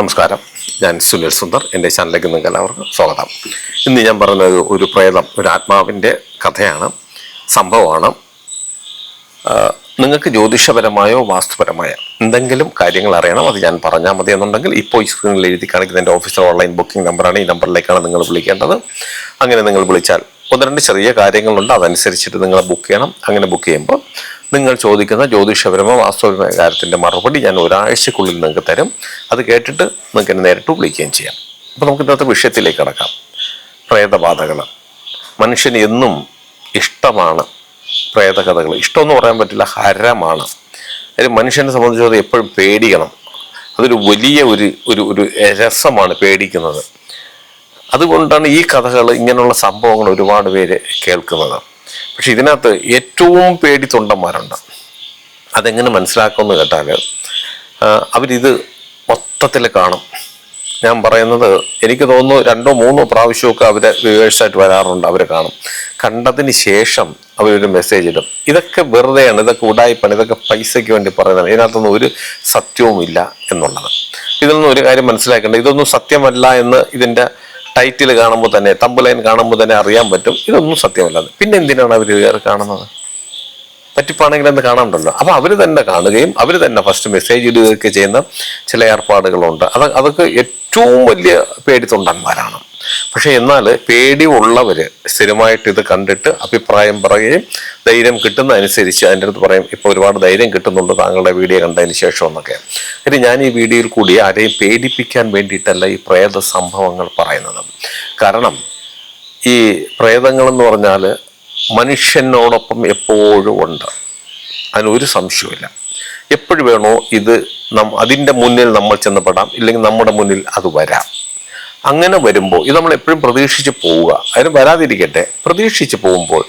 നമസ്കാരം. ഞാൻ സുനിൽ സുന്ദർ. എന്റെ ചാനലിലേക്ക് നിങ്ങൾക്ക് എല്ലാവർക്കും സ്വാഗതം. ഇന്ന് ഞാൻ പറയുന്നത് ഒരു പ്രേതം ഒരു ആത്മാവിന്റെ കഥയാണ് സംഭവമാണ് നിങ്ങൾക്ക് ജ്യോതിഷപരമായോ വാസ്തുപരമായോ എന്തെങ്കിലും കാര്യങ്ങൾ അറിയണം അത് ഞാൻ പറഞ്ഞാൽ മതി എന്നുണ്ടെങ്കിൽ ഇപ്പോൾ ഈ സ്ക്രീനിൽ എഴുതി കാണിക്കുന്ന എന്റെ ഓഫീസർ ഓൺലൈൻ ബുക്കിംഗ് നമ്പറാണ് ഈ നമ്പറിലേക്കാണ് നിങ്ങൾ വിളിക്കേണ്ടത്. അങ്ങനെ നിങ്ങൾ വിളിച്ചാൽ ഒന്ന് രണ്ട് ചെറിയ കാര്യങ്ങളുണ്ട്. അതനുസരിച്ചിട്ട് നിങ്ങൾ ബുക്ക് ചെയ്യണം. അങ്ങനെ ബുക്ക് ചെയ്യുമ്പോൾ നിങ്ങൾ ചോദിക്കുന്ന ജ്യോതിഷപരമോ വാസ്തവമായ കാര്യത്തിന്റെ മറുപടി ഞാൻ ഒരാഴ്ചക്കുള്ളിൽ നിങ്ങൾക്ക് തരും. അത് കേട്ടിട്ട് നിങ്ങൾക്ക് എന്നെ നേരിട്ട് വിളിക്കുകയും ചെയ്യാം. അപ്പോൾ നമുക്ക് ഇന്നത്തെ വിഷയത്തിലേക്ക് കടക്കാം. പ്രേതബാധകൾ. മനുഷ്യൻ എന്നും ഇഷ്ടമാണ് പ്രേതകഥകൾ. ഇഷ്ടമെന്ന് പറയാൻ പറ്റില്ല ഹരമാണ്. ഒരു മനുഷ്യനെ സംബന്ധിച്ചത് എപ്പോഴും പേടിക്കണം. അതൊരു വലിയ ഒരു ഒരു ഒരു രസമാണ് പേടിക്കുന്നത്. അതുകൊണ്ടാണ് ഈ കഥകൾ ഇങ്ങനെയുള്ള സംഭവങ്ങൾ ഒരുപാട് പേര് കേൾക്കുന്നത്. പക്ഷെ ഇതിനകത്ത് ഏറ്റവും പേടി തൊണ്ടന്മാരുണ്ട്. അതെങ്ങനെ മനസ്സിലാക്കുമെന്ന് കേട്ടാൽ അവരിത് മൊത്തത്തിൽ കാണും. ഞാൻ പറയുന്നത് എനിക്ക് തോന്നുന്നു രണ്ടോ മൂന്നോ പ്രാവശ്യമൊക്കെ അവർ റിവേഴ്സായിട്ട് വരാറുണ്ട് അവർ കാണും. കണ്ടതിന് ശേഷം അവരൊരു മെസ്സേജ് ഇടും. ഇതൊക്കെ വെറുതെയാണ് ഇതൊക്കെ ഉടായിപ്പാണ് ഇതൊക്കെ പൈസയ്ക്ക് വേണ്ടി പറയുന്നതാണ്. ഇതിനകത്തൊന്നും ഒരു സത്യവുമില്ല എന്നുള്ളത്. ഇതിൽ ഒരു കാര്യം മനസ്സിലാക്കേണ്ടത് ഇതൊന്നും സത്യമല്ല എന്ന് ഇതിന്റെ ടൈറ്റിൽ കാണുമ്പോൾ തന്നെ തമ്പ് ലൈൻ കാണുമ്പോൾ തന്നെ അറിയാൻ പറ്റും. ഇതൊന്നും സത്യമല്ലാതെ പിന്നെ എന്തിനാണ് അവർ കയറി കാണുന്നത്? പറ്റിപ്പാണെങ്കിൽ എന്ന് കാണാണ്ടല്ലോ അപ്പോൾ അവർ തന്നെ കാണുകയും അവർ തന്നെ ഫസ്റ്റ് മെസ്സേജ് ഇടുകയൊക്കെ ചെയ്യുന്ന ചില ഏർപ്പാടുകളുണ്ട്. അത് അതൊക്കെ ഏറ്റവും വലിയ പേടിത്തൊണ്ടന്മാരാണ്. പക്ഷെ എന്നാൽ പേടി ഉള്ളവര് സ്ഥിരമായിട്ട് ഇത് കണ്ടിട്ട് അഭിപ്രായം പറയുകയും ധൈര്യം കിട്ടുന്ന അനുസരിച്ച് അതിന്റെ അടുത്ത് പറയും ഇപ്പൊ ഒരുപാട് ധൈര്യം കിട്ടുന്നുണ്ട് താങ്കളുടെ വീഡിയോ കണ്ടതിന് ശേഷം എന്നൊക്കെ. കാര്യം ഞാൻ ഈ വീഡിയോയിൽ കൂടി ആരെയും പേടിപ്പിക്കാൻ വേണ്ടിയിട്ടല്ല ഈ പ്രേത സംഭവങ്ങൾ പറയുന്നത്. കാരണം ഈ പ്രേതങ്ങൾ എന്ന് പറഞ്ഞാൽ മനുഷ്യനോടൊപ്പം എപ്പോഴും ഉണ്ട്. അതിനൊരു സംശയമില്ല എപ്പോഴും വേണോ ഇത് നം അതിന്റെ മുന്നിൽ നമ്മൾ ചെന്നപ്പെടാം ഇല്ലെങ്കിൽ നമ്മുടെ മുന്നിൽ അത് വരാം. അങ്ങനെ വരുമ്പോൾ ഇത് നമ്മൾ എപ്പോഴും പ്രതീക്ഷിച്ച് പോവുക. അതിന് വരാതിരിക്കട്ടെ. പ്രതീക്ഷിച്ച് പോകുമ്പോൾ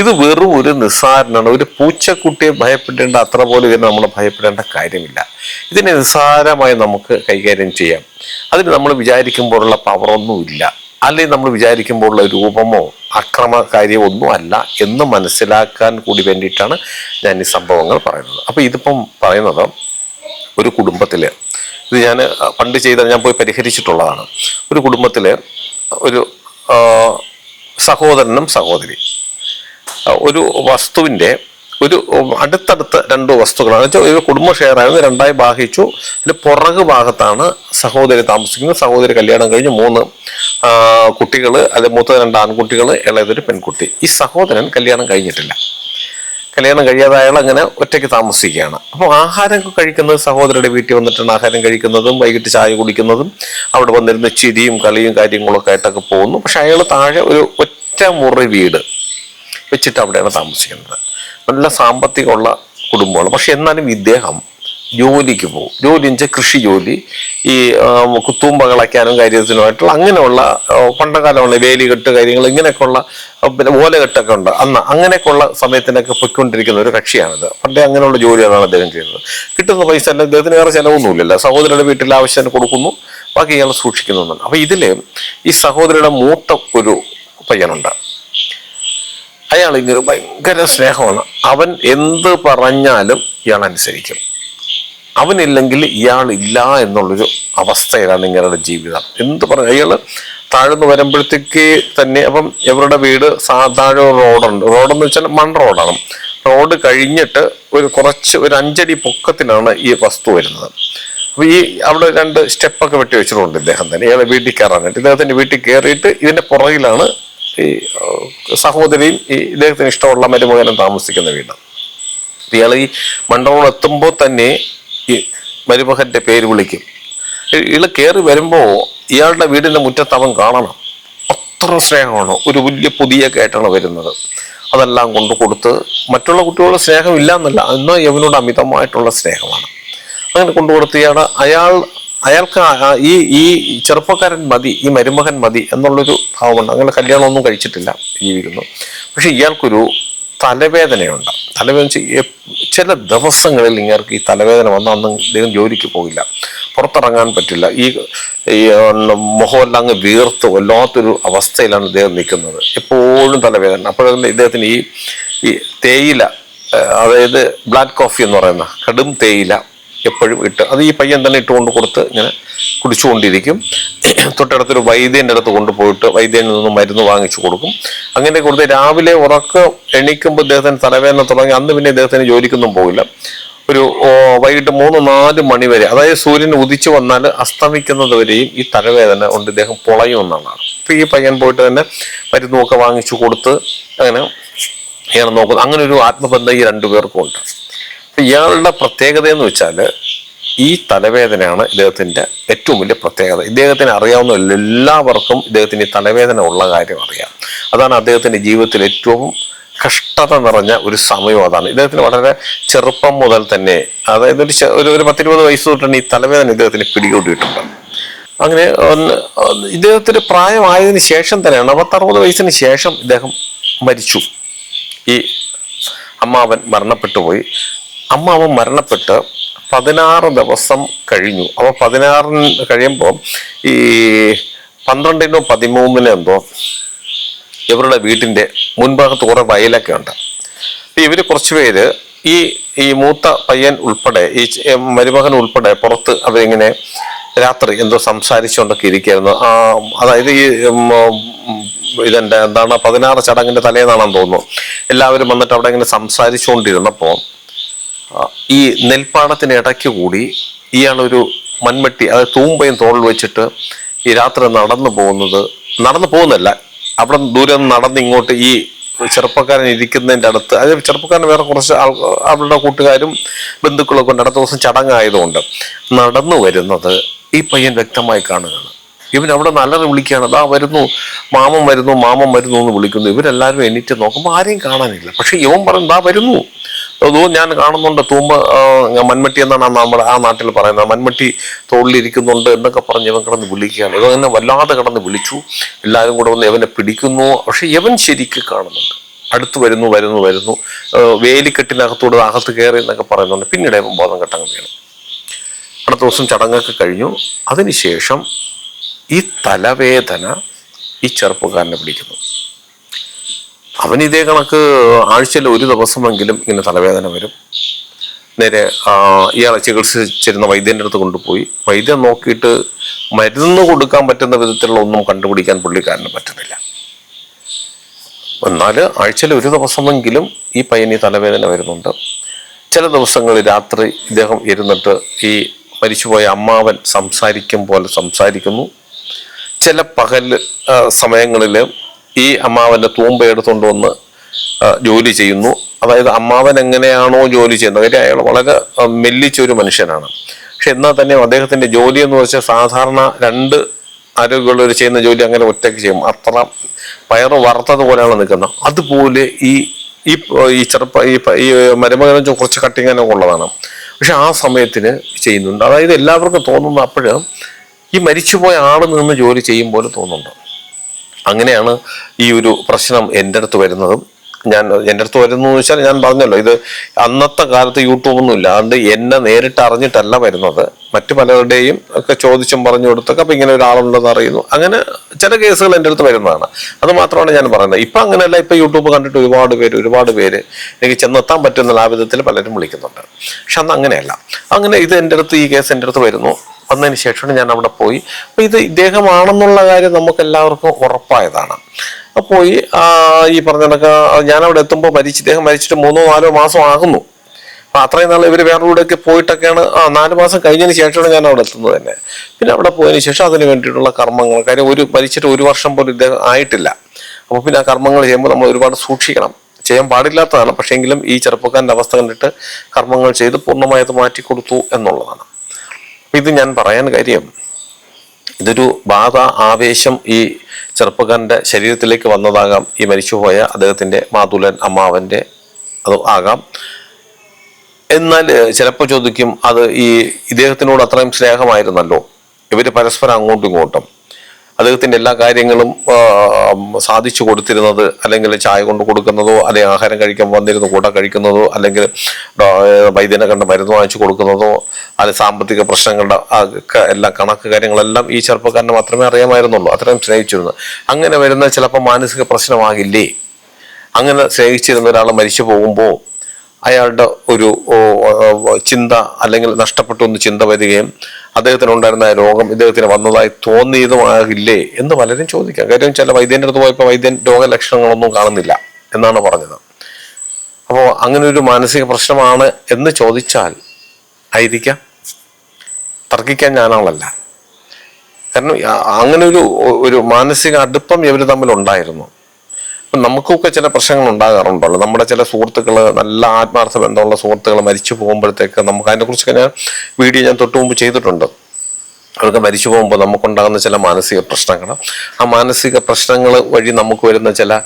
ഇത് വെറും ഒരു നിസ്സാരനാണ്. ഒരു പൂച്ചക്കുട്ടിയെ ഭയപ്പെടേണ്ട അത്ര പോലും ഇതിനെ നമ്മൾ ഭയപ്പെടേണ്ട കാര്യമില്ല. ഇതിനെ നിസ്സാരമായി നമുക്ക് കൈകാര്യം ചെയ്യാം. അതിന് നമ്മൾ വിചാരിക്കുമ്പോഴുള്ള പവറൊന്നുമില്ല അല്ലെങ്കിൽ നമ്മൾ വിചാരിക്കുമ്പോഴുള്ള രൂപമോ അക്രമകാര്യമോ ഒന്നും അല്ല എന്ന് മനസ്സിലാക്കാൻ കൂടി വേണ്ടിയിട്ടാണ് ഞാൻ ഈ സംഭവങ്ങൾ പറയുന്നത്. അപ്പോൾ ഇതിപ്പം പറയുന്നത് ഒരു കുടുംബത്തിൽ ഇത് ഞാൻ പണ്ട് ചെയ്ത ഞാൻ പോയി പരിഹരിച്ചിട്ടുള്ളതാണ്. ഒരു കുടുംബത്തിലെ ഒരു സഹോദരനും സഹോദരി. ഒരു വസ്തുവിന്റെ ഒരു അടുത്തടുത്ത രണ്ട് വസ്തുക്കളാണ്. ഒരു കുടുംബ ഷെയർ ആയിരുന്നു രണ്ടായി ഭാഗിച്ചു. അതിന്റെ പുറകു ഭാഗത്താണ് സഹോദരി താമസിക്കുന്നത്. സഹോദരി കല്യാണം കഴിഞ്ഞ് മൂന്ന് കുട്ടികൾ അല്ലെ മൂത്ത രണ്ട് ആൺകുട്ടികൾ ഇളയതൊരു പെൺകുട്ടി. ഈ സഹോദരൻ കല്യാണം കഴിഞ്ഞിട്ടില്ല. കല്യാണം കഴിയാതെ അയാൾ അങ്ങനെ ഒറ്റയ്ക്ക് താമസിക്കുകയാണ്. അപ്പോൾ ആഹാരം കഴിക്കുന്നത് സഹോദരിയുടെ വീട്ടിൽ വന്നിട്ടാണ് ആഹാരം കഴിക്കുന്നതും വൈകിട്ട് ചായ കുടിക്കുന്നതും അവിടെ വന്നിരുന്ന് ചിരിയും കളിയും കാര്യങ്ങളൊക്കെ ആയിട്ടൊക്കെ പോകുന്നു. പക്ഷെ അയാൾ താഴെ ഒരു ഒറ്റ മുറി വീട് വെച്ചിട്ട് അവിടെയാണ് താമസിക്കുന്നത്. നല്ല സാമ്പത്തികമുള്ള കുടുംബമാണ്. പക്ഷെ എന്നാലും ഇദ്ദേഹം ജോലിക്ക് പോകും. ജോലി വെച്ചാൽ കൃഷി ജോലി. ഈ കുത്തൂമ്പ കളയ്ക്കാനും കാര്യത്തിനുമായിട്ടുള്ള അങ്ങനെയുള്ള പണ്ടകാലമുള്ള വേലി വേലികെട്ട് കാര്യങ്ങൾ ഇങ്ങനെയൊക്കെയുള്ള പിന്നെ ഓലകെട്ടൊക്കെ ഉണ്ട്. അന്ന് അങ്ങനെയൊക്കെയുള്ള സമയത്തിനൊക്കെ പൊയ്ക്കൊണ്ടിരിക്കുന്ന ഒരു കക്ഷിയാണിത്. പണ്ടേ അങ്ങനെയുള്ള ജോലിയാണ് അദ്ദേഹം ചെയ്യുന്നത് കിട്ടുന്ന പൈസ എല്ലാം അദ്ദേഹത്തിന് വേറെ ചിലവൊന്നുമില്ല സഹോദരിയുടെ വീട്ടിൽ ആവശ്യത്തിന് കൊടുക്കുന്നു ബാക്കി ഇയാൾ സൂക്ഷിക്കുന്നുണ്ട് അപ്പൊ ഇതിൽ ഈ സഹോദരിയുടെ മൂത്ത ഒരു പയ്യനുണ്ട്. അയാൾ ഇങ്ങനെ ഭയങ്കര സ്നേഹമാണ്. അവൻ എന്ത് പറഞ്ഞാലും ഇയാൾ അനുസരിക്കും. അവനില്ലെങ്കിൽ ഇയാൾ ഇല്ല എന്നുള്ളൊരു അവസ്ഥയിലാണ് ഇങ്ങനെയുള്ള ജീവിതം. എന്ത് പറഞ്ഞു അയാൾ താഴ്ന്നു വരുമ്പോഴത്തേക്ക് തന്നെ അപ്പം ഇവരുടെ വീട് സാധാരണ റോഡുണ്ട്. റോഡെന്ന് വെച്ചാൽ മൺ റോഡാണ്. റോഡ് കഴിഞ്ഞിട്ട് ഒരു കുറച്ച് ഒരു അഞ്ചടി പൊക്കത്തിനാണ് ഈ വസ്തു വരുന്നത്. അപ്പൊ ഈ അവിടെ രണ്ട് സ്റ്റെപ്പൊക്കെ വെട്ടി വെച്ചിട്ടുണ്ട് ഇദ്ദേഹം തന്നെ. ഇയാളെ വീട്ടിൽ കയറാനായിട്ട്. ഇദ്ദേഹത്തിന്റെ വീട്ടിൽ കയറിയിട്ട് ഇതിന്റെ പുറകിലാണ് ഈ സഹോദരിയും ഈ ഇദ്ദേഹത്തിന് ഇഷ്ടമുള്ള മരുമകനും താമസിക്കുന്ന വീട്. ഇയാൾ ഈ മണ്ഡലോട് എത്തുമ്പോൾ തന്നെ മരുമകന്റെ പേര് വിളിക്കും. ഇള കയറി വരുമ്പോ ഇയാളുടെ വീടിന്റെ മുറ്റത്തവൻ കാണണം. അത്ര സ്നേഹമാണ്. ഒരു വലിയ പുതിയ കേട്ടാണ് വരുന്നത്. അതെല്ലാം കൊണ്ടു കൊടുത്ത് മറ്റുള്ള കുട്ടികളുടെ സ്നേഹം ഇല്ല എന്നല്ല എന്നാൽ യവനോട് അമിതമായിട്ടുള്ള സ്നേഹമാണ്. അങ്ങനെ കൊണ്ടു അയാൾ അയാൾക്ക് ഈ ഈ ചെറുപ്പക്കാരൻ മതി ഈ മരുമകൻ മതി എന്നുള്ളൊരു ഭാവമുണ്ട്. അങ്ങനെ കല്യാണമൊന്നും കഴിച്ചിട്ടില്ല ജീവിക്കുന്നു. പക്ഷെ ഇയാൾക്കൊരു തലവേദനയുണ്ട്. തലവേദന ചില ദിവസങ്ങളിൽ ഇങ്ങർക്ക് ഈ തലവേദന വന്ന അന്ന് ഇദ്ദേഹം ജോലിക്ക് പോയില്ല പുറത്തിറങ്ങാൻ പറ്റില്ല. ഈ മുഖമെല്ലാം അങ്ങ് വീർത്ത് വല്ലാത്തൊരു അവസ്ഥയിലാണ് ഇദ്ദേഹം നിൽക്കുന്നത്. എപ്പോഴും തലവേദന. അപ്പോഴൊന്നും ഇദ്ദേഹത്തിന് ഈ ഈ തേയില അതായത് ബ്ലാക്ക് കോഫി എന്ന് പറയുന്ന കടും തേയില എപ്പോഴും ഇട്ട് അത് ഈ പയ്യൻ തന്നെ ഇട്ടുകൊണ്ട് കൊടുത്ത് ഇങ്ങനെ കുടിച്ചുകൊണ്ടിരിക്കും. തൊട്ടടുത്തൊരു വൈദ്യന്റെ അടുത്ത് കൊണ്ടുപോയിട്ട് വൈദ്യനിൽ നിന്ന് മരുന്ന് വാങ്ങിച്ചു കൊടുക്കും. അങ്ങനെ കൊടുത്ത് രാവിലെ ഉറക്കം എണീക്കുമ്പോൾ ഇദ്ദേഹത്തിന് തലവേദന തുടങ്ങി. അന്ന് പിന്നെ ഇദ്ദേഹത്തിന് ജോലിക്കൊന്നും പോകില്ല ഒരു വൈകിട്ട് മൂന്ന് നാല് മണി വരെ. അതായത് സൂര്യൻ ഉദിച്ചു വന്നാൽ അസ്തമിക്കുന്നത് വരെയും ഈ തലവേദന കൊണ്ട് ഇദ്ദേഹം പൊളയുമെന്നാണ്. അപ്പം ഈ പയ്യൻ പോയിട്ട് തന്നെ മരുന്നൊക്കെ വാങ്ങിച്ചു കൊടുത്ത് അങ്ങനെ ഇയാൾ നോക്കുന്നത് അങ്ങനെ ഒരു ആത്മബന്ധം ഈ രണ്ടുപേർക്കും ഉണ്ട്. ഇയാളുടെ പ്രത്യേകത എന്ന് വെച്ചാൽ ഈ തലവേദനയാണ് ഇദ്ദേഹത്തിന്റെ ഏറ്റവും വലിയ പ്രത്യേകത. ഇദ്ദേഹത്തിന് അറിയാവുന്ന എല്ലാവർക്കും ഇദ്ദേഹത്തിന് ഈ തലവേദന ഉള്ള കാര്യം അറിയാം. അതാണ് അദ്ദേഹത്തിന്റെ ജീവിതത്തിൽ ഏറ്റവും കഷ്ടത നിറഞ്ഞ ഒരു സമയം അതാണ്. ഇദ്ദേഹത്തിന് വളരെ ചെറുപ്പം മുതൽ തന്നെ അതായത് ഒരു ഒരു പത്തിരുപത് വയസ്സ് തൊട്ടാണ് ഈ തലവേദന ഇദ്ദേഹത്തിന് പിടികൂടിയിട്ടുണ്ട്. അങ്ങനെ ഇദ്ദേഹത്തിന് പ്രായമായതിനു ശേഷം തന്നെയാണ് അമ്പത്തറുപത് വയസ്സിന് ശേഷം ഇദ്ദേഹം മരിച്ചു. ഈ അമ്മാവൻ മരണപ്പെട്ടു പോയി. അമ്മാവൻ മരണപ്പെട്ട് പതിനാറ് ദിവസം കഴിഞ്ഞു. അവ പതിനാറിന് കഴിയുമ്പോൾ ഈ പന്ത്രണ്ടിനോ പതിമൂന്നിനോ എന്തോ ഇവരുടെ വീട്ടിന്റെ മുൻഭാഗത്ത് കുറേ വയലൊക്കെ ഉണ്ട്. അപ്പോൾ ഇവർ കുറച്ച് പേര് ഈ ഈ മൂത്ത പയ്യൻ ഉൾപ്പെടെ ഈ മരുമകൻ ഉൾപ്പെടെ പുറത്ത് അവരിങ്ങനെ രാത്രി എന്തോ സംസാരിച്ചുകൊണ്ടൊക്കെ ഇരിക്കുകയായിരുന്നു. ആ അതായത് ഈ ഇതെന്റെ എന്താണ് പതിനാറ് ചടങ്ങിന്റെ തലേന്നാണെന്ന് തോന്നുന്നു. എല്ലാവരും വന്നിട്ട് അവിടെ ഇങ്ങനെ സംസാരിച്ചുകൊണ്ടിരുന്നപ്പോ ആ, ഈ നെൽപ്പാടത്തിന് ഇടയ്ക്ക് കൂടി ഇയാളൊരു മൺമട്ടി അതായത് തൂമ്പയും തോളിൽ വെച്ചിട്ട് ഈ രാത്രി നടന്നു പോകുന്നത് നടന്നു പോകുന്നല്ല അവിടെ ദൂരെ നടന്ന് ഇങ്ങോട്ട് ഈ ചെറുപ്പക്കാരൻ ഇരിക്കുന്നതിന്റെ അടുത്ത് അത് ചെറുപ്പക്കാരൻ വേറെ കുറച്ച് ആൾ അവരുടെ കൂട്ടുകാരും ബന്ധുക്കളൊക്കെ ഉണ്ട്. അടുത്ത ദിവസം ചടങ്ങായതുകൊണ്ട് നടന്നു വരുന്നത് ഈ പയ്യൻ വ്യക്തമായി കാണുകയാണ്. ഇവൻ അവിടെ നല്ലത് വിളിക്കുകയാണ് അതാ വരുന്നു മാമൻ വരുന്നു മാമൻ വരുന്നു എന്ന് വിളിക്കുന്നു. ഇവരെല്ലാവരും എണീറ്റ് നോക്കുമ്പോൾ ആരെയും കാണാനില്ല. പക്ഷെ ഇവൻ പറഞ്ഞു ദാ വരുന്നു. ഞാൻ കാണുന്നുണ്ട്. തൂമ്പ മൺമട്ടി എന്നാണ് നമ്മുടെ ആ നാട്ടിൽ പറയുന്നത്. മൺമട്ടി തോളിലിരിക്കുന്നുണ്ട് എന്നൊക്കെ പറഞ്ഞ് ഇവൻ കിടന്ന് വിളിക്കുകയാണ്. ഇവൻ എന്നെ വല്ലാതെ കിടന്ന് വിളിച്ചു. എല്ലാവരും കൂടെ വന്ന് ഇവനെ പിടിക്കുന്നു. പക്ഷെ ഇവൻ ശരിക്ക് കാണുന്നുണ്ട്. അടുത്ത് വരുന്നു വരുന്നു വരുന്നു. വേലിക്കെട്ടിനകത്തൂടെ അകത്ത് കയറി എന്നൊക്കെ പറയുന്നുണ്ട്. പിന്നീട് ഇവൻ ബോധം കെട്ടങ്ങ് വീണു. അടുത്ത ദിവസം ചടങ്ങൊക്കെ കഴിഞ്ഞു. അതിനുശേഷം ഈ തലവേദന ഈ ചെറുപ്പക്കാരനെ പിടിക്കുന്നു. അവൻ ഇതേ കണക്ക് ആഴ്ചയിൽ ഒരു ദിവസമെങ്കിലും ഇങ്ങനെ തലവേദന വരും. നേരെ ഇയാളെ ചികിത്സിച്ചിരുന്ന വൈദ്യന്റെ അടുത്ത് കൊണ്ടുപോയി. വൈദ്യൻ നോക്കിയിട്ട് മരുന്ന് കൊടുക്കാൻ പറ്റുന്ന വിധത്തിലുള്ള ഒന്നും കണ്ടുപിടിക്കാൻ പുള്ളിക്കാരന് പറ്റുന്നില്ല. എന്നാൽ ആഴ്ചയിൽ ഒരു ദിവസമെങ്കിലും ഈ പയ്യന് തലവേദന വരുന്നുണ്ട്. ചില ദിവസങ്ങളിൽ രാത്രി ഇദ്ദേഹം ഇരുന്നിട്ട് ഈ മരിച്ചുപോയ അമ്മാവൻ സംസാരിക്കും പോലെ സംസാരിക്കുന്നു. ചില പകൽ സമയങ്ങളിൽ ഈ അമ്മാവന്റെ തൂമ്പ എടുത്തുകൊണ്ട് വന്ന് ജോലി ചെയ്യുന്നു. അതായത് അമ്മാവൻ എങ്ങനെയാണോ ജോലി ചെയ്യുന്നത്? കാര്യം അയാൾ വളരെ മെല്ലിച്ച ഒരു മനുഷ്യനാണ്. പക്ഷെ എന്നാൽ തന്നെ അദ്ദേഹത്തിന്റെ ജോലി എന്ന് വെച്ചാൽ സാധാരണ രണ്ട് ആരോഗ്യമുള്ളവർ ചെയ്യുന്ന ജോലി അങ്ങനെ ഒറ്റയ്ക്ക് ചെയ്യും. അത്ര വയറ് വറുത്തത് പോലെയാണ് നിൽക്കുന്നത്. അതുപോലെ ഈ ഈ ഈ ചെറുപ്പ ഈ ഈ മരുമകനും കുറച്ച് കട്ടിങ്ങനൊക്കെ ഉള്ളതാണ്. പക്ഷെ ആ സമയത്തിന് ചെയ്യുന്നുണ്ട്. അതായത് എല്ലാവർക്കും തോന്നുന്ന അപ്പോഴും ഈ മരിച്ചുപോയ ആൾ നിന്ന് ജോലി ചെയ്യും പോലെ തോന്നുന്നുണ്ട്. അങ്ങനെയാണ് ഈ ഒരു പ്രശ്നം എന്റെ അടുത്ത് വരുന്നതും. ഞാൻ എന്റെ അടുത്ത് വരുന്നു എന്ന് വെച്ചാൽ ഞാൻ പറഞ്ഞല്ലോ ഇത് അന്നത്തെ കാലത്ത് യൂട്യൂബൊന്നും ഇല്ല അതുകൊണ്ട് എന്നെ നേരിട്ട് അറിഞ്ഞിട്ടല്ല വരുന്നത്. മറ്റു പലരുടെയും ഒക്കെ ചോദിച്ചും പറഞ്ഞു കൊടുത്തൊക്കെ അപ്പം ഇങ്ങനെ ഒരാളുണ്ടെന്ന് അറിയുന്നു. അങ്ങനെ ചില കേസുകൾ എന്റെ അടുത്ത് വരുന്നതാണ്. അത് മാത്രമാണ് ഞാൻ പറയുന്നത്. ഇപ്പം അങ്ങനെയല്ല ഇപ്പം യൂട്യൂബ് കണ്ടിട്ട് ഒരുപാട് പേര് ഒരുപാട് പേര് എനിക്ക് ചെന്നെത്താൻ പറ്റുന്ന ആ വിധത്തിൽ പലരും വിളിക്കുന്നുണ്ട്. പക്ഷെ അന്ന് അങ്ങനെയല്ല. അങ്ങനെ ഇത് എന്റെ അടുത്ത് ഈ കേസ് എന്റെ അടുത്ത് വരുന്നു. വന്നതിന് ശേഷമാണ് ഞാൻ അവിടെ പോയി. അപ്പൊ ഇത് ഇദ്ദേഹമാണെന്നുള്ള കാര്യം നമുക്ക് എല്ലാവർക്കും ഉറപ്പായതാണ് പോയി ഈ പറഞ്ഞ കണക്ക് ഞാൻ അവിടെ എത്തുമ്പോൾ മരിച്ച് ഇദ്ദേഹം മരിച്ചിട്ട് മൂന്നോ നാലോ മാസം ആകുന്നു. അപ്പൊ അത്രയും നാൾ ഇവർ വേറെ കൂടെയൊക്കെ പോയിട്ടൊക്കെയാണ് ആ നാല് മാസം കഴിഞ്ഞതിന് ശേഷമാണ് ഞാൻ അവിടെ എത്തുന്നത് തന്നെ. പിന്നെ അവിടെ പോയതിന് ശേഷം അതിന് വേണ്ടിയിട്ടുള്ള കർമ്മങ്ങൾ കാര്യം ഒരു മരിച്ചിട്ട് ഒരു വർഷം പോലും ഇദ്ദേഹം ആയിട്ടില്ല. അപ്പോൾ പിന്നെ ആ കർമ്മങ്ങൾ ചെയ്യുമ്പോൾ നമ്മൾ ഒരുപാട് സൂക്ഷിക്കണം. ചെയ്യാൻ പാടില്ലാത്തതാണ് പക്ഷേങ്കിലും ഈ ചെറുപ്പക്കാരന്റെ അവസ്ഥ കണ്ടിട്ട് കർമ്മങ്ങൾ ചെയ്ത് പൂർണമായത് മാറ്റി കൊടുത്തു എന്നുള്ളതാണ്. ഇത് ഞാൻ പറയാൻ കാര്യം ഇതൊരു ബാധ ആവേശം ഈ ചെറുപ്പക്കാരന്റെ ശരീരത്തിലേക്ക് വന്നതാകാം. ഈ മരിച്ചുപോയ അദ്ദേഹത്തിന്റെ മാതുലൻ അമ്മാവന്റെ അത് ആകാം. എന്നാൽ ചിലപ്പോൾ ചോദിക്കും അത് ഈ ഇദ്ദേഹത്തിനോട് അത്രയും സ്നേഹമായിരുന്നല്ലോ. ഇവർ പരസ്പരം അങ്ങോട്ടും ഇങ്ങോട്ടും അദ്ദേഹത്തിന്റെ എല്ലാ കാര്യങ്ങളും സാധിച്ചു കൊടുത്തിരുന്നത് അല്ലെങ്കിൽ ചായ കൊണ്ട് കൊടുക്കുന്നതോ അല്ലെങ്കിൽ ആഹാരം കഴിക്കാൻ വന്നിരുന്ന് കൂടെ കഴിക്കുന്നതോ അല്ലെങ്കിൽ വൈദ്യനെ കണ്ട് മരുന്ന് വാങ്ങിച്ചു കൊടുക്കുന്നതോ അല്ലെങ്കിൽ സാമ്പത്തിക പ്രശ്നങ്ങളുടെ എല്ലാം കണക്ക് കാര്യങ്ങളെല്ലാം ഈ ചെറുപ്പക്കാരന് മാത്രമേ അറിയാമായിരുന്നുള്ളൂ. അത്രയും സ്നേഹിച്ചിരുന്നു. അങ്ങനെ വരുന്ന ചിലപ്പോൾ മാനസിക പ്രശ്നമാകില്ലേ? അങ്ങനെ സ്നേഹിച്ചിരുന്ന ഒരാൾ മരിച്ചു പോകുമ്പോൾ അയാളുടെ ഒരു ചിന്ത അല്ലെങ്കിൽ നഷ്ടപ്പെട്ടു എന്ന് ചിന്ത വരികയും അദ്ദേഹത്തിന് ഉണ്ടായിരുന്ന രോഗം ഇദ്ദേഹത്തിന് വന്നതായി തോന്നിയതുമാകില്ലേ എന്ന് പലരും ചോദിക്കാം. കാര്യം ചില വൈദ്യന്റെ അടുത്ത് പോയപ്പോൾ വൈദ്യൻ രോഗലക്ഷണങ്ങളൊന്നും കാണുന്നില്ല എന്നാണ് പറഞ്ഞത്. അപ്പോൾ അങ്ങനെ ഒരു മാനസിക പ്രശ്നമാണ് എന്ന് ചോദിച്ചാൽ ആയിരിക്കാം. തർക്കിക്കാൻ ഞാനാളല്ല. കാരണം അങ്ങനെ ഒരു ഒരു മാനസിക അടുപ്പം ഇവർ തമ്മിൽ ഉണ്ടായിരുന്നു അപ്പം നമുക്കൊക്കെ ചില പ്രശ്നങ്ങൾ ഉണ്ടാകാറുണ്ടല്ലോ. നമ്മുടെ ചില സുഹൃത്തുക്കൾ നല്ല ആത്മാർത്ഥ ബന്ധമുള്ള സുഹൃത്തുക്കൾ മരിച്ചു പോകുമ്പോഴത്തേക്ക് നമുക്ക് അതിനെക്കുറിച്ചൊക്കെ ഞാൻ വീഡിയോ ഞാൻ തൊട്ടു മുമ്പ് ചെയ്തിട്ടുണ്ട്. അവർക്ക് മരിച്ചു പോകുമ്പോൾ നമുക്കുണ്ടാകുന്ന ചില മാനസിക പ്രശ്നങ്ങൾ. ആ മാനസിക പ്രശ്നങ്ങൾ വഴി നമുക്ക് വരുന്ന ചില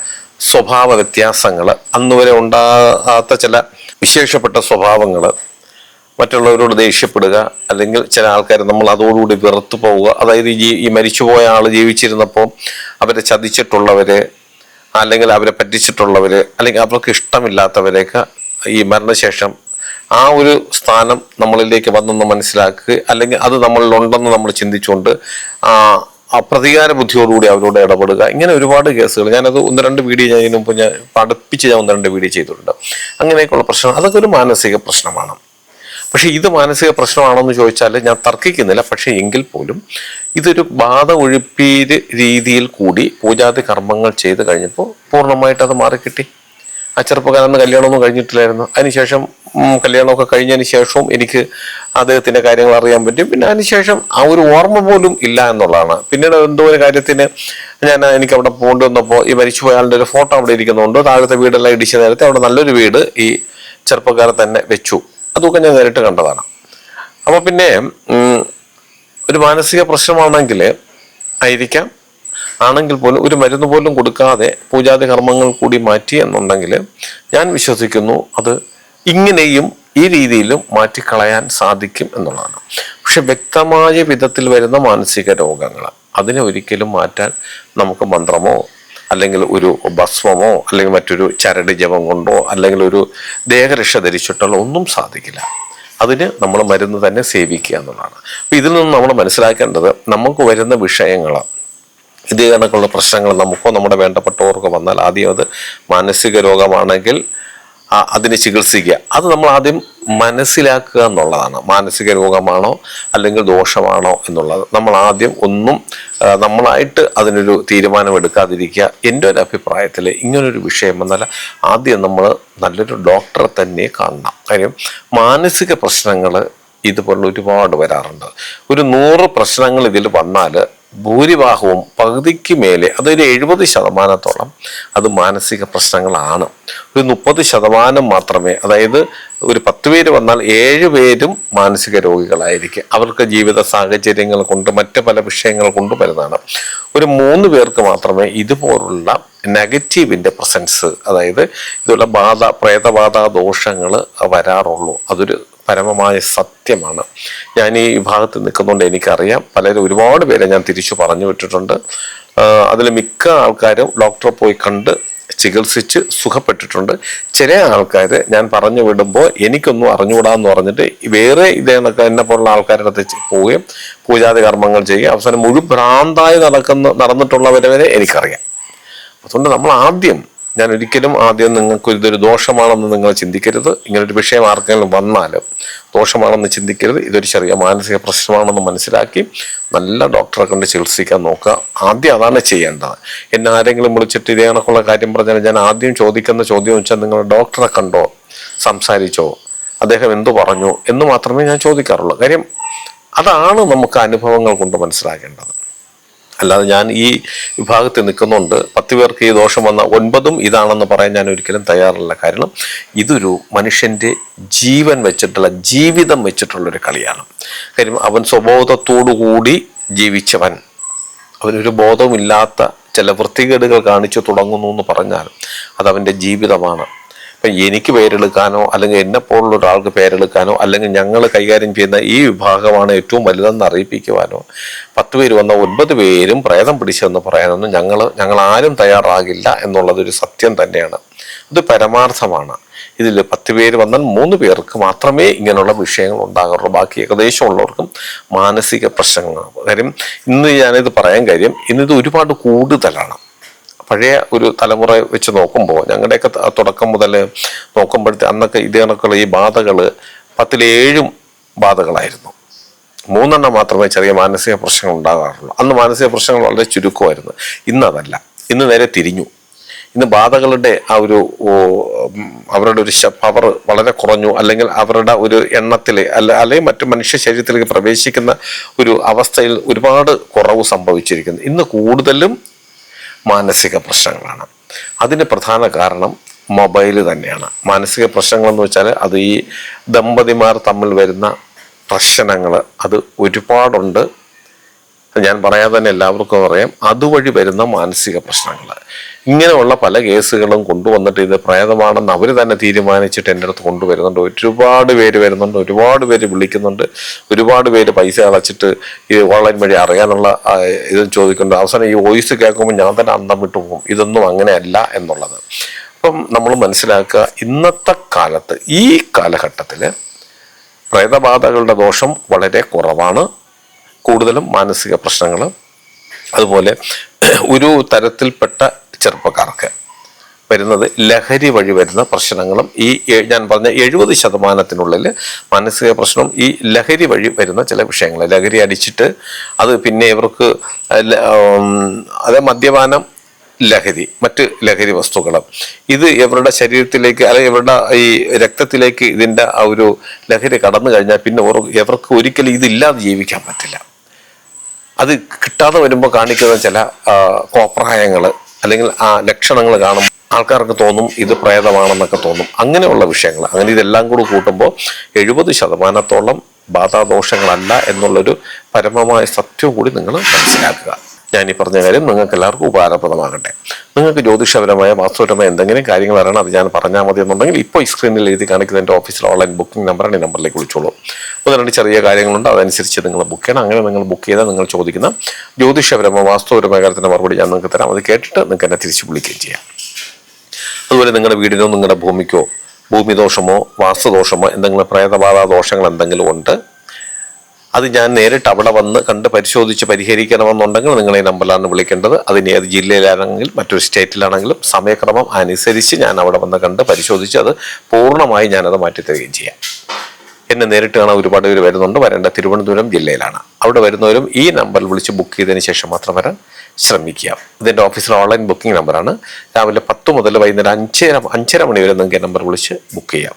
സ്വഭാവ വ്യത്യാസങ്ങൾ അന്നുവരെ ഉണ്ടാകാത്ത ചില വിശേഷപ്പെട്ട സ്വഭാവങ്ങൾ മറ്റുള്ളവരോട് ദേഷ്യപ്പെടുക അല്ലെങ്കിൽ ചില ആൾക്കാർ നമ്മൾ അതോടുകൂടി വെറുത്തു പോവുക. അതായത് ഈ ഈ മരിച്ചുപോയ ആൾ ജീവിച്ചിരുന്നപ്പോൾ അവരെ ചതിച്ചിട്ടുള്ളവര് അല്ലെങ്കിൽ അവരെ പറ്റിച്ചിട്ടുള്ളവര് അല്ലെങ്കിൽ അവർക്ക് ഇഷ്ടമില്ലാത്തവരെയൊക്കെ ഈ മരണശേഷം ആ ഒരു സ്ഥാനം നമ്മളിലേക്ക് വന്നെന്ന് മനസ്സിലാക്കുക അല്ലെങ്കിൽ അത് നമ്മളിലുണ്ടെന്ന് നമ്മൾ ചിന്തിച്ചുകൊണ്ട് ആ പ്രതികാര ബുദ്ധിയോടുകൂടി അവരോട് ഇടപെടുക. ഇങ്ങനെ ഒരുപാട് കേസുകൾ. ഞാനത് ഒന്ന് രണ്ട് വീഡിയോ ഞാൻ ഇതിനു മുമ്പ് ഞാൻ പഠിപ്പിച്ച് ഞാൻ ഒന്ന് രണ്ട് വീഡിയോ ചെയ്തിട്ടുണ്ട്. അങ്ങനെയൊക്കെയുള്ള പ്രശ്നം അതൊക്കെ ഒരു മാനസിക പ്രശ്നമാണ്. പക്ഷെ ഇത് മാനസിക പ്രശ്നമാണോ എന്ന് ചോദിച്ചാൽ ഞാൻ തർക്കിക്കുന്നില്ല. പക്ഷെ എങ്കിൽ പോലും ഇതൊരു ബാധ ഒഴിപ്പീര് രീതിയിൽ കൂടി പൂജാതി കർമ്മങ്ങൾ ചെയ്ത് കഴിഞ്ഞപ്പോൾ പൂർണമായിട്ട് അത് മാറിക്കിട്ടി. ആ ചെറുപ്പക്കാരന്ന് കല്യാണമൊന്നും കഴിഞ്ഞിട്ടില്ലായിരുന്നു. അതിനുശേഷം കല്യാണമൊക്കെ കഴിഞ്ഞതിന് ശേഷവും എനിക്ക് അദ്ദേഹത്തിന്റെ കാര്യങ്ങൾ അറിയാൻ പറ്റും. പിന്നെ അതിനുശേഷം ആ ഒരു ഓർമ്മ പോലും ഇല്ല എന്നുള്ളതാണ്. പിന്നീട് എന്തോ ഒരു കാര്യത്തിന് ഞാൻ എനിക്ക് അവിടെ പോകേണ്ടി വന്നപ്പോൾ ഈ മരിച്ചുപോയ ആളുടെ ഒരു ഫോട്ടോ അവിടെ ഇരിക്കുന്നുണ്ട്. താഴത്തെ വീടെല്ലാം ഇടിച്ച നേരത്തെ അവിടെ നല്ലൊരു വീട് ഈ ചെറുപ്പക്കാരെ തന്നെ വെച്ചു. അതൊക്കെ ഞാൻ നേരിട്ട് കണ്ടതാണ്. അപ്പൊ പിന്നെ ഒരു മാനസിക പ്രശ്നമാണെങ്കിൽ ആയിരിക്കാം. ആണെങ്കിൽ പോലും ഒരു മരുന്ന് പോലും കൊടുക്കാതെ പൂജാതി കർമ്മങ്ങൾ കൂടി മാറ്റി എന്നുണ്ടെങ്കിൽ ഞാൻ വിശ്വസിക്കുന്നു അത് ഇങ്ങനെയും ഈ രീതിയിലും മാറ്റിക്കളയാൻ സാധിക്കും എന്നുള്ളതാണ്. പക്ഷെ വ്യക്തമായ വിധത്തിൽ വരുന്ന മാനസിക രോഗങ്ങൾ അതിനെ ഒരിക്കലും മാറ്റാൻ നമുക്ക് മന്ത്രമോ അല്ലെങ്കിൽ ഒരു ഭസ്മമോ അല്ലെങ്കിൽ മറ്റൊരു ചരട് ജപം കൊണ്ടോ അല്ലെങ്കിൽ ഒരു ദേഹരക്ഷ ധരിച്ചിട്ടുള്ള ഒന്നും സാധിക്കില്ല. അതിന് നമ്മൾ മരുന്ന് തന്നെ സേവിക്കുക എന്നുള്ളതാണ്. അപ്പോൾ ഇതിൽ നിന്ന് നമ്മൾ മനസ്സിലാക്കേണ്ടത് നമുക്ക് വരുന്ന വിഷയങ്ങൾ ഇതേ കണക്കുള്ള പ്രശ്നങ്ങൾ നമുക്കോ നമ്മുടെ വേണ്ടപ്പെട്ടവർക്കോ വന്നാൽ ആദ്യം അത് മാനസിക രോഗമാണെങ്കിൽ അതിനെ ചികിത്സിക്കുക. അത് നമ്മൾ ആദ്യം മനസ്സിലാക്കുക എന്നുള്ളതാണ്. മാനസിക രോഗമാണോ അല്ലെങ്കിൽ ദോഷമാണോ എന്നുള്ളത്. നമ്മൾ ആദ്യം ഒന്നും നമ്മളായിട്ട് അതിനൊരു തീരുമാനം എടുക്കാതിരിക്കുക എന്റെ ഒരു അഭിപ്രായത്തിൽ ഇങ്ങനൊരു വിഷയം വന്നാൽ ആദ്യം നമ്മൾ നല്ലൊരു ഡോക്ടറെ തന്നെ കാണണം. കാര്യം മാനസിക പ്രശ്നങ്ങൾ ഇതുപോലുള്ള ഒരുപാട് വരാറുണ്ട്. ഒരു നൂറ് പ്രശ്നങ്ങൾ ഇതിൽ വന്നാൽ ഭൂരിഭാഗവും പകുതിക്ക് മേലെ അതൊരു എഴുപത് ശതമാനത്തോളം അത് മാനസിക പ്രശ്നങ്ങളാണ്. ഒരു മുപ്പത് ശതമാനം മാത്രമേ അതായത് ഒരു പത്ത് പേര് വന്നാൽ ഏഴ് പേരും മാനസിക രോഗികളായിരിക്കും. അവർക്ക് ജീവിത സാഹചര്യങ്ങൾ കൊണ്ട് മറ്റ് പല വിഷയങ്ങൾ കൊണ്ട് വരുന്നതാണ്. ഒരു മൂന്ന് പേർക്ക് മാത്രമേ ഇതുപോലുള്ള നെഗറ്റീവിന്റെ പ്രസൻസ് അതായത് ഇതുള്ള ബാധ പ്രേതബാധ ദോഷങ്ങൾ വരാറുള്ളൂ. അതൊരു പരമമായ സത്യമാണ്. ഞാൻ ഈ വിഭാഗത്തിൽ നിൽക്കുന്നതുകൊണ്ട് എനിക്കറിയാം. പലരും ഒരുപാട് പേരെ ഞാൻ തിരിച്ചു പറഞ്ഞു വിട്ടിട്ടുണ്ട്. അതിൽ മിക്ക ആൾക്കാരും ഡോക്ടറെ പോയി കണ്ട് ചികിത്സിച്ച് സുഖപ്പെട്ടിട്ടുണ്ട്. ചില ആൾക്കാർ ഞാൻ പറഞ്ഞു വിടുമ്പോൾ എനിക്കൊന്നും അറിഞ്ഞുകൂടാന്ന് പറഞ്ഞിട്ട് വേറെ ഇതേ കണക്ക് എന്നെ പോലുള്ള ആൾക്കാരുടെ അടുത്ത് പോവുകയും പൂജാതി കർമ്മങ്ങൾ ചെയ്യുകയും അവസാനം മുഴുവൻ ഭ്രാന്തായി നടക്കുന്ന നടന്നിട്ടുള്ളവരെ വരെ എനിക്കറിയാം. അതുകൊണ്ട് നമ്മൾ ആദ്യം ഞാൻ ഒരിക്കലും ആദ്യം നിങ്ങൾക്ക് ഇതൊരു ദോഷമാണെന്ന് നിങ്ങൾ ചിന്തിക്കരുത്. ഇങ്ങനൊരു വിഷയം ആർക്കെങ്കിലും വന്നാലും ദോഷമാണെന്ന് ചിന്തിക്കരുത്. ഇതൊരു ചെറിയ മാനസിക പ്രശ്നമാണെന്ന് മനസ്സിലാക്കി നല്ല ഡോക്ടറെ കൊണ്ട് ചികിത്സിക്കാൻ നോക്കുക. ആദ്യം അതാണ് ചെയ്യേണ്ടത്. എന്നെ ആരെങ്കിലും വിളിച്ചിട്ട് ഇതേ കണക്കുള്ള കാര്യം പറഞ്ഞാൽ ഞാൻ ആദ്യം ചോദിക്കുന്ന ചോദ്യം വെച്ചാൽ നിങ്ങൾ ഡോക്ടറെ കണ്ടോ? സംസാരിച്ചോ? അദ്ദേഹം എന്തു പറഞ്ഞു എന്ന് മാത്രമേ ഞാൻ ചോദിക്കാറുള്ളൂ. കാര്യം അതാണ് നമുക്ക് അനുഭവങ്ങൾ കൊണ്ട് മനസ്സിലാക്കേണ്ടത്. അല്ലാതെ ഞാൻ ഈ വിഭാഗത്തിൽ നിൽക്കുന്നുണ്ട്. പത്ത് പേർക്ക് ഈ ദോഷം വന്ന ഒൻപതും ഇതാണെന്ന് പറയാൻ ഞാൻ ഒരിക്കലും തയ്യാറല്ല. കാരണം ഇതൊരു മനുഷ്യന്റെ ജീവൻ വെച്ചിട്ടുള്ള ജീവിതം വെച്ചിട്ടുള്ളൊരു കളിയാണ്. കാര്യം അവൻ സ്വബോധത്തോടു കൂടി ജീവിച്ചവൻ. അവനൊരു ബോധവുമില്ലാത്ത ചില വൃത്തികേടുകൾ കാണിച്ചു തുടങ്ങുന്നു എന്ന് പറഞ്ഞാൽ അതവന്റെ ജീവിതമാണ്. എനിക്ക് പേരെടുക്കാനോ അല്ലെങ്കിൽ എന്നെ പോലുള്ള ഒരാൾക്ക് പേരെടുക്കാനോ അല്ലെങ്കിൽ ഞങ്ങൾ കൈകാര്യം ചെയ്യുന്ന ഈ വിഭാഗമാണ് ഏറ്റവും വലുതെന്ന് അറിയിപ്പിക്കുവാനോ. പത്ത് പേര് വന്ന ഒൻപത് പേരും പ്രേതം പിടിച്ചെന്ന് പറയാനൊന്നും ഞങ്ങൾ ഞങ്ങൾ ആരും തയ്യാറാകില്ല എന്നുള്ളതൊരു സത്യം തന്നെയാണ്. ഇത് പരമാർത്ഥമാണ്. ഇതിൽ പത്ത് പേര് വന്നാൽ മൂന്ന് പേർക്ക് മാത്രമേ ഇങ്ങനെയുള്ള വിഷയങ്ങൾ ഉണ്ടാകാറുള്ളൂ. ബാക്കി ഏകദേശം ഉള്ളവർക്കും മാനസിക പ്രശ്നങ്ങളാണ്. കാര്യം ഇന്ന് ഞാനിത് പറയാൻ കാര്യം ഇന്നിത് ഒരുപാട് കൂടുതലാണ്. പഴയ ഒരു തലമുറ വെച്ച് നോക്കുമ്പോൾ ഞങ്ങളുടെയൊക്കെ തുടക്കം മുതൽ നോക്കുമ്പോഴത്തെ അന്നൊക്കെ ഇതേ കണക്കുള്ള ഈ ബാധകൾ പത്തിലേഴും ബാധകളായിരുന്നു. മൂന്നെണ്ണം മാത്രമേ ചെറിയ മാനസിക പ്രശ്നങ്ങൾ ഉണ്ടാകാറുള്ളൂ. അന്ന് മാനസിക പ്രശ്നങ്ങൾ വളരെ ചുരുക്കമായിരുന്നു. ഇന്ന് അതല്ല ഇന്ന് നേരെ തിരിഞ്ഞു. ഇന്ന് ബാധകളുടെ ആ ഒരു അവരുടെ ഒരു പവർ വളരെ കുറഞ്ഞു. അല്ലെങ്കിൽ അവരുടെ ഒരു എണ്ണത്തിൽ അല്ല അല്ലെങ്കിൽ മറ്റു മനുഷ്യ ശരീരത്തിലേക്ക് പ്രവേശിക്കുന്ന ഒരു അവസ്ഥയിൽ ഒരുപാട് കുറവ് സംഭവിച്ചിരിക്കുന്നു. ഇന്ന് കൂടുതലും മാനസിക പ്രശ്നങ്ങളാണ്. അതിന്റെ പ്രധാന കാരണം മൊബൈൽ തന്നെയാണ്. മാനസിക പ്രശ്നങ്ങൾ എന്ന് വെച്ചാൽ അത് ഈ ദമ്പതിമാർ തമ്മിൽ വരുന്ന പ്രശ്നങ്ങൾ അത് ഒരുപാടുണ്ട്. ഞാൻ പറയാൻ തന്നെ എല്ലാവർക്കും അറിയാം. അതുവഴി വരുന്ന മാനസിക പ്രശ്നങ്ങൾ ഇങ്ങനെയുള്ള പല കേസുകളും കൊണ്ടുവന്നിട്ട് ഇത് പ്രേതമാണെന്ന് അവർ തന്നെ തീരുമാനിച്ചിട്ട് എന്റെ അടുത്ത് കൊണ്ടുവരുന്നുണ്ട്. ഒരുപാട് പേര് വരുന്നുണ്ട് ഒരുപാട് പേര് വിളിക്കുന്നുണ്ട് ഒരുപാട് പേര് പൈസ അടച്ചിട്ട് ഈ ഓൺലൈൻ വഴി അറിയാനുള്ള ഇത് ചോദിക്കുന്നുണ്ട്. അവസാനം ഈ വോയിസ് കേൾക്കുമ്പോൾ ഞാൻ തന്നെ അന്തം വിട്ടു പോകും. ഇതൊന്നും അങ്ങനെയല്ല എന്നുള്ളത്. അപ്പം നമ്മൾ മനസ്സിലാക്കുക ഇന്നത്തെ കാലത്ത് ഈ കാലഘട്ടത്തിൽ പ്രേതബാധകളുടെ ദോഷം വളരെ കുറവാണ്. കൂടുതലും മാനസിക പ്രശ്നങ്ങൾ അതുപോലെ ഒരു തരത്തിൽപ്പെട്ട ചെറുപ്പക്കാർക്ക് വരുന്നത് ലഹരി വഴി വരുന്ന പ്രശ്നങ്ങളും ഈ ഞാൻ പറഞ്ഞ എഴുപത് ശതമാനത്തിനുള്ളിൽ മാനസിക പ്രശ്നം ഈ ലഹരി വഴി വരുന്ന ചില വിഷയങ്ങൾ. ലഹരി അടിച്ചിട്ട് അത് പിന്നെ ഇവർക്ക് അത് മദ്യപാനം ലഹരി മറ്റ് ലഹരി വസ്തുക്കൾ. ഇത് ഇവരുടെ ശരീരത്തിലേക്ക് അല്ലെങ്കിൽ ഇവരുടെ ഈ രക്തത്തിലേക്ക് ഇതിന്റെ ആ ഒരു ലഹരി കടന്നു കഴിഞ്ഞാൽ പിന്നെ ഇവർക്ക് ഒരിക്കലും ഇതില്ലാതെ ജീവിക്കാൻ പറ്റില്ല. അത് കിട്ടാതെ വരുമ്പോൾ കാണിക്കുന്ന ചില കോപ്രായങ്ങൾ അല്ലെങ്കിൽ ആ ലക്ഷണങ്ങൾ കാണുമ്പോൾ ആൾക്കാർക്ക് തോന്നും ഇത് പ്രേതമാണെന്നൊക്കെ തോന്നും. അങ്ങനെയുള്ള വിഷയങ്ങൾ. അങ്ങനെ ഇതെല്ലാം കൂടി കൂട്ടുമ്പോൾ എഴുപത് ശതമാനത്തോളം ബാധാദോഷങ്ങളല്ല എന്നുള്ളൊരു പരമമായ സത്യവും കൂടി നിങ്ങൾ മനസ്സിലാക്കുക. ഞാൻ ഈ പറഞ്ഞ കാര്യം നിങ്ങൾക്ക് എല്ലാവർക്കും ഉപകാരപ്രദമാകട്ടെ. നിങ്ങൾക്ക് ജ്യോതിഷപരമായ വാസ്തുപരമായ എന്തെങ്കിലും കാര്യങ്ങൾ അറിയണം അത് ഞാൻ പറഞ്ഞാൽ മതി എന്നുണ്ടെങ്കിൽ ഇപ്പോൾ ഈ സ്ക്രീനിൽ എഴുതി കാണിക്കുന്ന എന്റെ ഓഫീസിൽ ഓൺലൈൻ ബുക്കിംഗ് നമ്പറാണ് ഈ നമ്പറിലേക്ക് വിളിച്ചോളൂ. ഒന്ന് രണ്ട് ചെറിയ കാര്യങ്ങളുണ്ട് അതനുസരിച്ച് നിങ്ങൾ ബുക്ക് ചെയ്യണം. അങ്ങനെ നിങ്ങൾ ബുക്ക് ചെയ്താൽ നിങ്ങൾ ചോദിക്കുന്ന ജ്യോതിഷപരമോ വാസ്തുപരമായ കാര്യത്തിന്റെ മറുപടി ഞാൻ നിങ്ങൾക്ക് തരാം. അത് കേട്ടിട്ട് നിങ്ങൾക്ക് എന്നെ തിരിച്ച് വിളിക്കുകയും ചെയ്യാം. അതുപോലെ നിങ്ങളുടെ വീടിനോ നിങ്ങളുടെ ഭൂമിക്കോ ഭൂമിദോഷമോ വാസ്തുദോഷമോ എന്തെങ്കിലും പ്രേതബാധ ദോഷങ്ങൾ എന്തെങ്കിലും ഉണ്ട് അത് ഞാൻ നേരിട്ട് അവിടെ വന്ന് കണ്ട് പരിശോധിച്ച് പരിഹരിക്കണമെന്നുണ്ടെങ്കിൽ നിങ്ങളെ നമ്പറിലാണ് വിളിക്കേണ്ടത്. അതിന് ഏത് ജില്ലയിലാണെങ്കിലും മറ്റൊരു സ്റ്റേറ്റിലാണെങ്കിലും സമയക്രമം അനുസരിച്ച് ഞാൻ അവിടെ വന്ന് കണ്ട് പരിശോധിച്ച് അത് പൂർണമായി ഞാനത് മാറ്റിത്തരികയും ചെയ്യാം. എന്നെ നേരിട്ട് കാണാൻ ഒരുപാട് പേര് വരുന്നുണ്ട്. വരേണ്ട തിരുവനന്തപുരം ജില്ലയിലാണ്. അവിടെ വരുന്നവരും ഈ നമ്പറിൽ വിളിച്ച് ബുക്ക് ചെയ്തതിന് ശേഷം മാത്രം വരാൻ ശ്രമിക്കുക. ഇതിന്റെ ഓഫീസിലെ ഓൺലൈൻ ബുക്കിംഗ് നമ്പറാണ് രാവിലെ പത്ത് മുതൽ വൈകുന്നേരം അഞ്ചര അഞ്ചര മണി വരെ നിങ്ങൾക്ക് നമ്പർ വിളിച്ച് ബുക്ക് ചെയ്യാം.